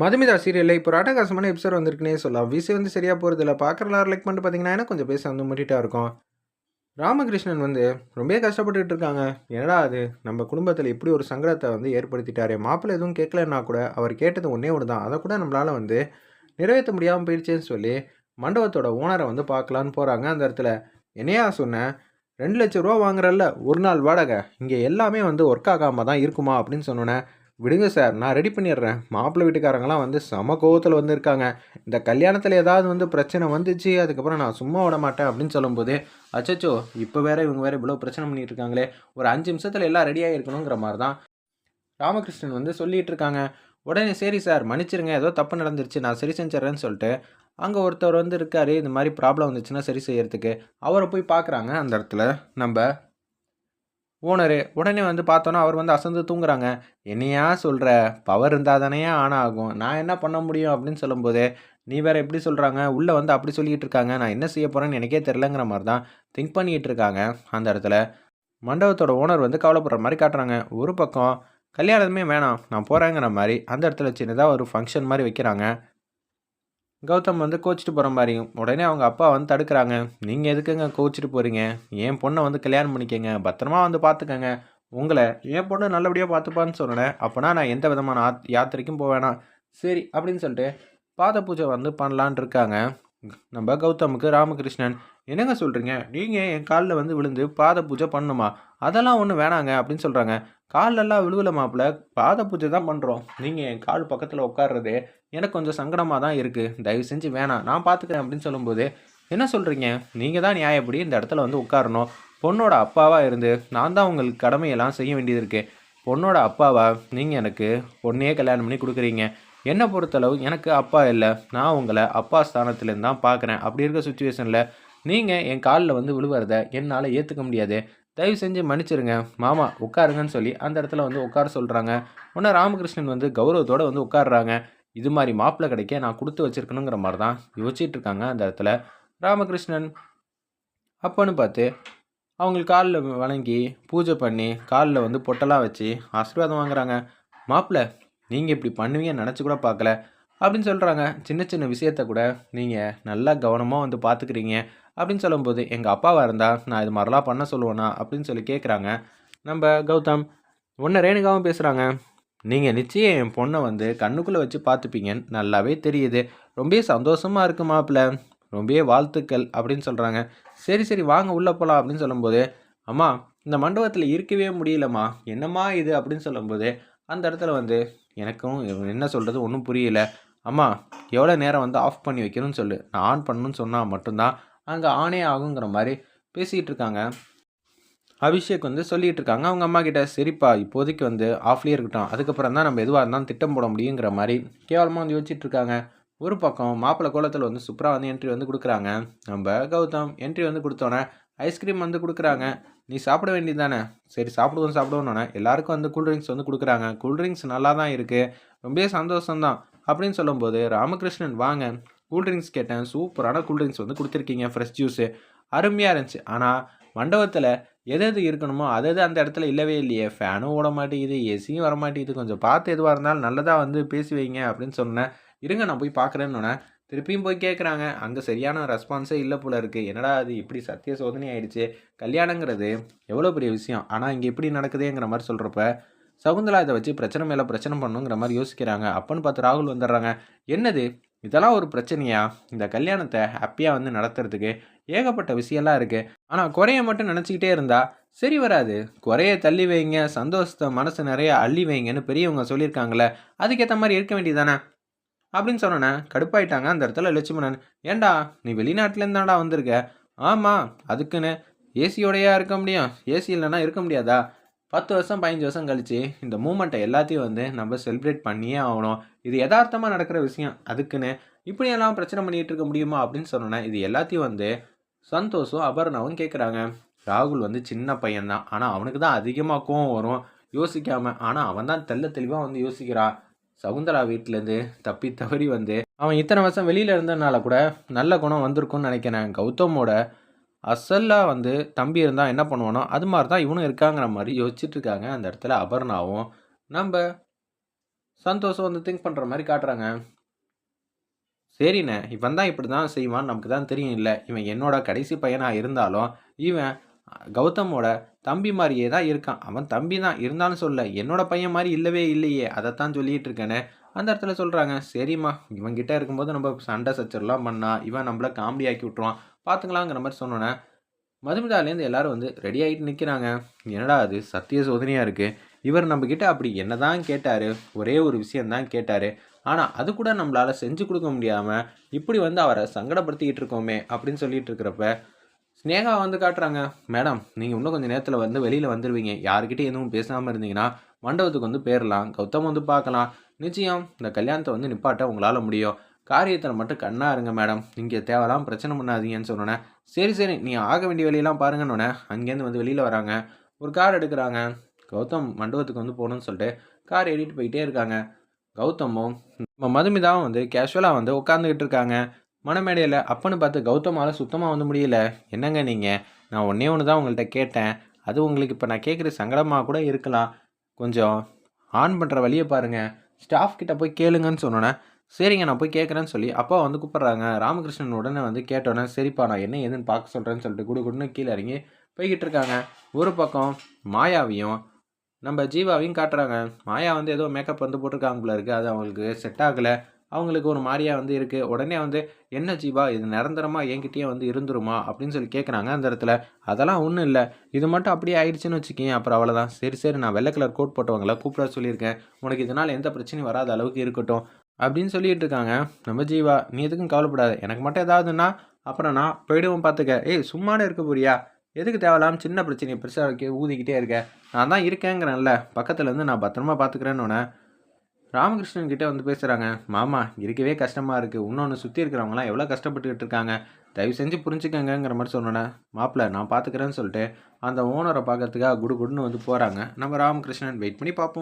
மதுமிதா சீரியலில் இப்போ ஒரு அட்டகாசமான எபிசோட் வந்திருக்குன்னே சொல்லலாம். விசி வந்து சரியாக போகிறது இல்லை பார்க்குறலாம் லைக் பண்ணிட்டு பார்த்தீங்கன்னா கொஞ்சம் பேச வந்து முட்டிட்டா இருக்கும். ராமகிருஷ்ணன் வந்து ரொம்பவே கஷ்டப்பட்டுட்டு இருக்காங்க. என்னடா அது? நம்ம குடும்பத்தில் இப்படி ஒரு சங்கடத்தை வந்து ஏற்படுத்திட்டாரு. மாப்பிள்ளை எதுவும் கேட்கலன்னா கூட அவர் கேட்டது ஒன்றே ஒன்று தான் அதை கூட நம்மளால் வந்து நிறைவேற்ற முடியாமல் போயிடுச்சேன்னு சொல்லி மண்டபத்தோட ஓனரை வந்து பார்க்கலான்னு போகிறாங்க அந்த இடத்துல. என்னையா சொன்னேன் ரெண்டு லட்ச ரூபா வாங்குறல்ல. ஒரு நாள் வாடகை. இங்கே எல்லாமே வந்து ஒர்க் ஆகாமல் தான் இருக்குமா அப்படின்னு சொன்னோன்னே விடுங்க சார் நான் ரெடி பண்ணிடுறேன். மாப்பிள்ளை வீட்டுக்காரங்களாம் வந்து சம கோவத்தில் வந்திருக்காங்க. இந்த கல்யாணத்தில் ஏதாவது வந்து பிரச்சனை வந்துச்சு அதுக்கப்புறம் நான் சும்மா விட மாட்டேன் அப்படின்னு சொல்லும்போது அச்சச்சோ இப்போ வேற இவங்க வேற இவ்வளோ பிரச்சனை பண்ணிட்டு இருக்காங்களே ஒரு அஞ்சு நிமிஷத்தில் எல்லாம் ரெடியாக இருக்கணுங்கிற மாதிரி தான் ராமகிருஷ்ணன் வந்து சொல்லிட்டு இருக்காங்க உடனே சரி சார் மன்னிச்சிருங்க ஏதோ தப்பு நடந்துருச்சு நான் சரி செஞ்சிட்றேன்னு சொல்லிட்டு அங்கே ஒருத்தர் வந்து இருக்காரு இந்த மாதிரி ப்ராப்ளம் வந்துச்சுன்னா சரி செய்யறதுக்கு அவரை போய் பார்க்குறாங்க அந்த இடத்துல. நம்ம ஓனரு உடனே வந்து பார்த்தோன்னா அவர் வந்து அசந்து தூங்குறாங்க. என்னையா சொல்கிற பவர் இருந்தால் தானே ஆன் ஆகும். நான் என்ன பண்ண முடியும்? அப்படின்னு சொல்லும்போது நீ வேற எப்படி சொல்கிறாங்க உள்ளே வந்து அப்படி சொல்லிகிட்டு இருக்காங்க. நான் என்ன செய்ய போகிறேன்னு எனக்கே தெரிலங்கிற மாதிரி தான் திங்க் பண்ணிகிட்டு இருக்காங்க. அந்த இடத்துல மண்டபத்தோட ஓனர் வந்து கவலைப்படுற மாதிரி காட்டுறாங்க. ஒரு பக்கம் கல்யாணமே வேணாம். நான் போகிறேங்கிற மாதிரி. அந்த இடத்துல சின்னதாக ஒரு ஃபங்க்ஷன் மாதிரி வைக்கிறாங்க. கௌதம் வந்து கோச்சிட்டு போகிற மாதிரி உடனே அவங்க அப்பா வந்து தடுக்கிறாங்க. நீங்கள் எதுக்குங்க கோச்சிட்டு போகிறீங்க என் பொண்ணை வந்து கல்யாணம் பண்ணிக்கங்க. பத்திரமா வந்து பார்த்துக்கங்க உங்களை என் பொண்ணு நல்லபடியாக பார்த்துப்பான்னு சொன்னேன். அப்போனா நான் எந்த விதமான ஆத் யாத்திரைக்கும் போவேணா சரி அப்படின்னு சொல்லிட்டு பாத பூஜை வந்து பண்ணலான் இருக்காங்க. நம்ம கௌதமுக்கு ராமகிருஷ்ணன் என்னங்க சொல்கிறீங்க நீங்கள் என் காலில் வந்து விழுந்து பாத பூஜை பண்ணணுமா அதெல்லாம் ஒன்றும் வேணாங்க அப்படின்னு சொல்கிறாங்க காலெல்லாம் விழுவல மாப்பிள்ள பாத பூஜை தான் பண்ணுறோம் நீங்கள் என் கால் பக்கத்தில் உட்கார்றது எனக்கு கொஞ்சம் சங்கடமாக தான் இருக்குது தயவு செஞ்சு வேணாம். நான் பார்த்துக்கிறேன் அப்படின்னு சொல்லும்போது என்ன சொல்கிறீங்க நீங்கள் தான் நியாயப்படி இந்த இடத்துல வந்து உட்காரணும். பொண்ணோட அப்பாவாக இருந்து நான் தான் உங்களுக்கு கடமையெல்லாம் செய்ய வேண்டியது இருக்குது பொண்ணோட அப்பாவா? நீங்கள் எனக்கு பொண்ணையே கல்யாணம் பண்ணி கொடுக்குறீங்க. என்னை பொறுத்தளவு எனக்கு அப்பா இல்லை. நான் உங்களை அப்பா ஸ்தானத்துலேருந்து தான் பார்க்குறேன் அப்படி இருக்க சுச்சுவேஷனில் நீங்கள் என் காலில் வந்து விழுவுறத என்னால் ஏற்றுக்க முடியாது. தயவு செஞ்சு மன்னிச்சிருங்க. மாமா உட்காருங்கன்னு சொல்லி அந்த இடத்துல வந்து உட்கார சொல்கிறாங்க உடனே ராமகிருஷ்ணன் வந்து கௌரவத்தோடு வந்து உட்காடுறாங்க இது மாதிரி மாப்பிள்ளை கிடைக்க நான் கொடுத்து வச்சிருக்கணுங்கிற மாதிரி தான் யோசிச்சுட்டு இருக்காங்க அந்த இடத்துல. ராமகிருஷ்ணன் அப்போன்னு பார்த்து அவங்களுக்கு காலில் வணங்கி பூஜை பண்ணி காலில் வந்து பொட்டெல்லாம் வச்சு ஆசீர்வாதம் வாங்குறாங்க. மாப்பிள்ளை நீங்கள் இப்படி பண்ணுவீங்கன்னு நினச்சி கூட பார்க்கல. அப்படின்னு சொல்கிறாங்க சின்ன சின்ன விஷயத்த கூட நீங்கள் நல்லா கவனமாக வந்து பார்த்துக்கிறீங்க அப்படின்னு சொல்லும்போது எங்கள் அப்பாவாக இருந்தால் நான் இது மாதிரிலாம் பண்ண சொல்லுவேனா? அப்படின்னு சொல்லி கேட்குறாங்க நம்ம கௌதம் ஒன்று ரேணுகாவும் பேசுகிறாங்க நீங்கள் நிச்சயம் என் பொண்ணை வந்து கண்ணுக்குள்ளே வச்சு பார்த்துப்பீங்கன்னு நல்லாவே தெரியுது. ரொம்பவே சந்தோஷமாக இருக்கு மாப்பிள்ள. ரொம்பவே வாழ்த்துக்கள். அப்படின்னு சொல்கிறாங்க சரி சரி வாங்க உள்ளே போகலாம் அப்படின்னு சொல்லும்போது அம்மா இந்த மண்டபத்தில் இருக்கவே முடியலம்மா. என்னம்மா இது? அப்படின்னு சொல்லும்போது அந்த இடத்துல வந்து எனக்கும் என்ன சொல்கிறது ஒன்றும் புரியல. அம்மா எவ்வளோ நேரம் வந்து ஆஃப் பண்ணி வைக்கணும்னு சொல்லு. நான் ஆன் பண்ணணும்னு சொன்னால் மட்டும்தான் அங்கே ஆனே ஆகுங்கிற மாதிரி பேசிகிட்டு இருக்காங்க. அபிஷேக் வந்து சொல்லிகிட்டு இருக்காங்க. அவங்க அம்மா கிட்ட சரிப்பா இப்போதைக்கு வந்து ஆஃப்லேயே இருக்கட்டும். அதுக்கப்புறம் தான் நம்ம எதுவாக இருந்தாலும் திட்டம் போட முடியுங்கிற மாதிரி கேவலமாக வந்து யோசிச்சுட்டு இருக்காங்க. ஒரு பக்கம் மாப்பிள்ளை கோலத்தில் வந்து சூப்பராக வந்து என்ட்ரி வந்து கொடுக்குறாங்க. நம்ம கௌதம் என்ட்ரி வந்து கொடுத்தோன்னே ஐஸ்கிரீம் வந்து கொடுக்குறாங்க. நீ சாப்பிட வேண்டியது தானே? சரி சாப்பிடுவோம் சாப்பிடுவோன்னே எல்லாருக்கும் வந்து கூல்ட்ரிங்க்ஸ் வந்து கொடுக்குறாங்க. கூல்ட்ரிங்க்ஸ் நல்லா தான் இருக்குது ரொம்பவே சந்தோஷம்தான். அப்படின்னு சொல்லும்போது ராமகிருஷ்ணன் வாங்க. கூல்ட்ரிங்க்ஸ் கேட்டேன். சூப்பரான கூல்ட்ரிங்க்ஸ் வந்து கொடுத்துருக்கீங்க ஃப்ரெஷ் ஜூஸு அருமையாக இருந்துச்சு. ஆனால் மண்டபத்தில் எது எது இருக்கணுமோ அது எது அந்த இடத்துல இல்லவே இல்லையே. ஃபேனும் ஓட மாட்டேங்குது ஏசியும் வர மாட்டேங்குது. கொஞ்சம் பார்த்து எதுவாக இருந்தாலும் நல்லதாக வந்து பேசி வைங்க அப்படின்னு சொன்னேன். இருங்க நான் போய் பார்க்குறேன்னு திருப்பியும் போய் கேட்குறாங்க அங்கே சரியான ரெஸ்பான்ஸே இல்லை போல இருக்குது என்னடா அது இப்படி சத்திய சோதனை ஆயிடுச்சு. கல்யாணங்கிறது எவ்வளோ பெரிய விஷயம்? ஆனால் இங்கே எப்படி நடக்குதுங்கிற மாதிரி சொல்கிறப்ப சகுந்தலா இதை வச்சு பிரச்சனை மேலே பிரச்சனை பண்ணுங்கிற மாதிரி யோசிக்கிறாங்க. அப்பன்னு பார்த்து ராகுல் வந்துடுறாங்க. என்னது? இதெல்லாம் ஒரு பிரச்சனையா? இந்த கல்யாணத்தை ஹாப்பியாக வந்து நடத்துறதுக்கு ஏகப்பட்ட விஷயம்லாம் இருக்குது ஆனால் குறைய மட்டும் நினச்சிக்கிட்டே இருந்தா சரி வராது. குறைய தள்ளி வைங்க சந்தோஷத்தை மனசு நிறைய அள்ளி வைங்கன்னு பெரியவங்க சொல்லியிருக்காங்களே அதுக்கேற்ற மாதிரி இருக்க வேண்டியதானே அப்படின்னு சொன்னேன் கடுப்பாயிட்டாங்க அந்த இடத்துல லட்சுமணன். ஏண்டா நீ வெளிநாட்டிலேருந்தாடா வந்திருக்க. ஆமாம் அதுக்குன்னு ஏசியோடையா இருக்க முடியும். ஏசி இல்லைன்னா இருக்க முடியாதா? பத்து வருஷம் பதினஞ்சு வருஷம் கழித்து இந்த மூமெண்ட்டை எல்லாத்தையும் வந்து நம்ம செலிப்ரேட் பண்ணியே ஆகணும். இது யதார்த்தமாக நடக்கிற விஷயம். அதுக்குன்னு இப்படியெல்லாம் பிரச்சனை பண்ணிகிட்டு இருக்க முடியுமா அப்படின்னு சொன்னோன்னா இது எல்லாத்தையும் வந்து சந்தோஷம் அபர்ணாவும் கேட்குறாங்க ராகுல் வந்து சின்ன பையன்தான். ஆனால் அவனுக்கு தான் அதிகமாக கோவம் வரும். யோசிக்காமல் ஆனால் அவன் தான் தெல்ல தெளிவாக வந்து யோசிக்கிறான் சகுந்தரா வீட்டிலேருந்து தப்பி தவறி வந்து அவன் இத்தனை வருஷம் வெளியில் இருந்ததுனால கூட நல்ல குணம் வந்திருக்கும்னு நினைக்கிறேன். கௌதமோட அசல்லாக வந்து தம்பி இருந்தால் என்ன பண்ணுவானோ அது மாதிரி தான் இவனும் இருக்காங்கிற மாதிரி யோசிச்சுட்டு இருக்காங்க அந்த இடத்துல அபர்ணாவும் நம்ம சந்தோஷம் வந்து திங்க் பண்ணுற மாதிரி காட்டுறாங்க. சரிண்ணே இவன் தான் இப்படி தான் செய்வான் நமக்கு தான் தெரியும் இல்லை. இவன் என்னோட கடைசி பையனாக இருந்தாலும் இவன் கௌதமோட தம்பி மாதிரியே தான் இருக்கான். அவன் தம்பி தான். இருந்தாலும் சொல்ல என்னோட பையன் மாதிரி இல்லவே இல்லையே. அதைத்தான் சொல்லிட்டு இருக்கேனே. அந்த இடத்துல சொல்கிறாங்க சரிம்மா இவன்கிட்ட இருக்கும்போது நம்ம சண்டை சச்சரவுலாம் பண்ணா இவன் நம்மள காமெடி ஆக்கி விட்ருவான் பார்த்துக்கலாங்கிற மாதிரி சொன்னோன்னே மதுமிதாலேருந்து எல்லாரும் வந்து ரெடி ஆகிட்டு நிற்கிறாங்க என்னடா அது? சத்திய சோதனையாக இருக்குது இவர் நம்மக்கிட்ட அப்படி என்ன தான் கேட்டார்? ஒரே ஒரு விஷயந்தான் கேட்டார். ஆனால் அது கூட நம்மளால் செஞ்சு கொடுக்க முடியாமல் இப்படி வந்து அவரை சங்கடப்படுத்திக்கிட்டு இருக்கோமே அப்படின்னு சொல்லிட்டு இருக்கிறப்ப ஸ்னேகா வந்து காட்டுறாங்க மேடம் நீங்கள் இன்னும் கொஞ்சம் நேரத்தில் வந்து வெளியில் வந்துடுவீங்க யாருக்கிட்டே எதுவும் பேசாமல் இருந்தீங்கன்னா மண்டபத்துக்கு வந்து போயிடலாம் கௌதம் வந்து பார்க்கலாம். நிச்சயம் இந்த கல்யாணத்தை வந்து நிப்பாட்ட உங்களால் முடியும். காரியத்தில் மட்டும் கண்ணா இருங்க மேடம் இங்கே தேவைலாம் பிரச்சனை பண்ணாதீங்கன்னு சொன்னோன்னே சரி சரி நீ ஆக வேண்டிய வழியெல்லாம் பாருங்கன்னொன்னே அங்கேருந்து வந்து வெளியில் வராங்க. ஒரு கார் எடுக்கிறாங்க. கௌதம் மண்டபத்துக்கு வந்து போகணும்னு சொல்லிட்டு கார் ஏறிட்டு போயிட்டே இருக்காங்க. கௌதமும் நம்ம மதுமிதாவும் வந்து கேஷுவலாக வந்து உட்காந்துக்கிட்டு இருக்காங்க. மனமேடையில் அப்பன்னு பார்த்து கௌதமால் சுத்தமாக வந்து முடியல. என்னங்க நீங்கள் நான் ஒன்றே ஒன்று தான் உங்கள்கிட்ட கேட்டேன். அது உங்களுக்கு இப்போ நான் கேட்குற சங்கடமாக கூட இருக்கலாம். கொஞ்சம் ஆன் பண்ணுற வழியை பாருங்கள் ஸ்டாஃப் கிட்ட போய் கேளுங்கன்னு சொன்னோன்னே சரிங்க நான் போய் கேட்குறேன்னு சொல்லி அப்பா வந்து கூப்பிட்றாங்க. ராமகிருஷ்ணன் உடனே வந்து கேட்டோன்னே சரிப்பா நான் என்ன ஏதுன்னு பார்க்க சொல்கிறேன்னு சொல்லிட்டு குடு குடுன்னு கீழே இறங்கி போய்கிட்டு இருக்காங்க. ஒரு பக்கம் மாயாவையும் நம்ம ஜீவாவையும் காட்டுறாங்க. மாயா வந்து ஏதோ மேக்கப் வந்து போட்டிருக்காங்க இருக்குது அது அவங்களுக்கு செட் ஆகலை. அவங்களுக்கு ஒரு மாதிரியா வந்து இருக்குது உடனே வந்து என்ன ஜீவா இது நிரந்தரமாக என்கிட்டயே வந்து இருந்துருமா? அப்படின்னு சொல்லி கேட்குறாங்க அந்த இடத்துல. அதெல்லாம் ஒன்றும் இல்லை. இது மட்டும் அப்படியே ஆயிடுச்சுன்னு வச்சுக்கேன் அப்புறம் அவ்வளோதான் சரி சரி நான் வெள்ளை கலர் கோட் போட்டவங்கள கூப்பிட சொல்லியிருக்கேன். உனக்கு இதனால் எந்த பிரச்சனையும் வராத அளவுக்கு இருக்கட்டும். அப்படின்னு சொல்லிட்டு இருக்காங்க. நம்ம ஜீவா நீ எதுக்கும் கவலைப்படாது. எனக்கு மட்டும் ஏதாவதுன்னா அப்புறம் நான் போயிடுவோம் பார்த்துக்க ஏய் சும்மானே இருக்க போறியா? எதுக்கு தேவலாம் சின்ன பிரச்சனையை பெருசாக இருக்க ஊதிக்கிட்டே இருக்க? நான் தான் இருக்கேங்கிறேன்ல. பக்கத்துலேருந்து நான் பத்திரமா பார்த்துக்கிறேன்னு ராமகிருஷ்ணன் கிட்டே வந்து பேசுகிறாங்க மாமா இருக்கவே கஷ்டமாக இருக்குது இன்னொன்று சுற்றி இருக்கிறவங்களாம் எவ்வளோ கஷ்டப்பட்டுக்கிட்டு இருக்காங்க? தயவு செஞ்சு புரிஞ்சுக்கங்கிற மாதிரி சொன்னோன்னே. மாப்பிள்ள நான் பார்த்துக்கிறேன்னு சொல்லிட்டு அந்த ஓனரை பார்க்கறதுக்காக குடு குடுன்னு வந்து போகிறாங்க நம்ம ராமகிருஷ்ணன் வெயிட் பண்ணி பார்ப்போம்